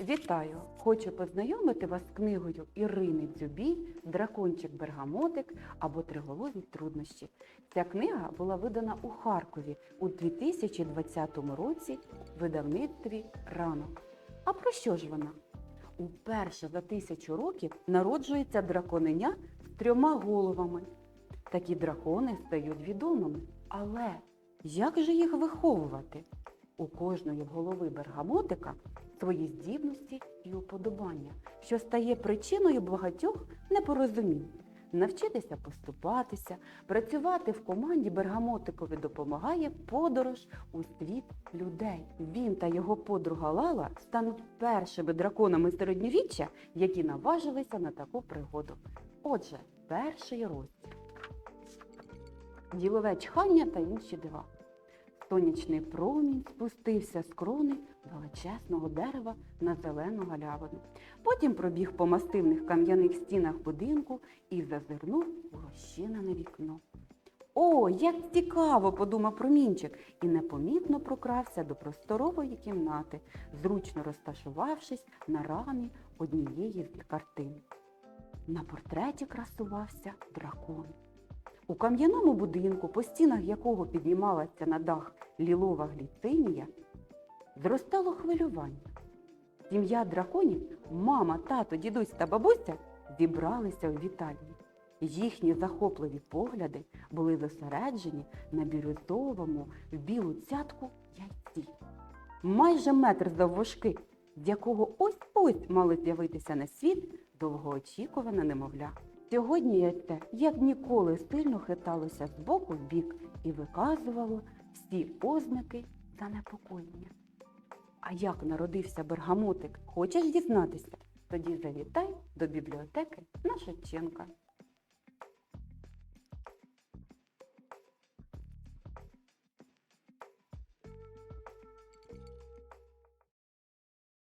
Вітаю! Хочу познайомити вас з книгою Ірини Дзюбій Дракончик Бергамотик або Триголові труднощі. Ця книга була видана у Харкові у 2020 році в видавництві Ранок. А про що ж вона? Уперше за тисячу років народжується драконеня з трьома головами. Такі дракони стають відомими. Але як же їх виховувати? У кожної голови бергамотика свої здібності і уподобання, що стає причиною багатьох непорозумінь. Навчитися поступатися, працювати в команді бергамотикові допомагає подорож у світ людей. Він та його подруга Лала стануть першими драконами середньовіччя, які наважилися на таку пригоду. Отже, перший розділ. Ділове чхання та інші дива. Сонячний промінь спустився з крони величезного дерева на зелену галявину. Потім пробіг по мастивних кам'яних стінах будинку і зазирнув у розчинене вікно. О, як цікаво, подумав промінчик і непомітно прокрався до просторової кімнати, зручно розташувавшись на рамі однієї з картин. На портреті красувався дракон. У кам'яному будинку, по стінах якого піднімалася на дах лілова гліцинія, зростало хвилювання. Сім'я драконів, мама, тато, дідусь та бабуся зібралися у вітальні. Їхні захопливі погляди були зосереджені на бірюзовому в білу цятку яйці. Майже метр завважки, з якого ось-ось мало з'явитися на світ довгоочікуване немовля. Сьогодні яйце, як ніколи, стильно хиталося з боку в бік і виказувало всі ознаки занепокоєння. А як народився бергамотик, хочеш дізнатися? Тоді завітай до бібліотеки на Шевченка.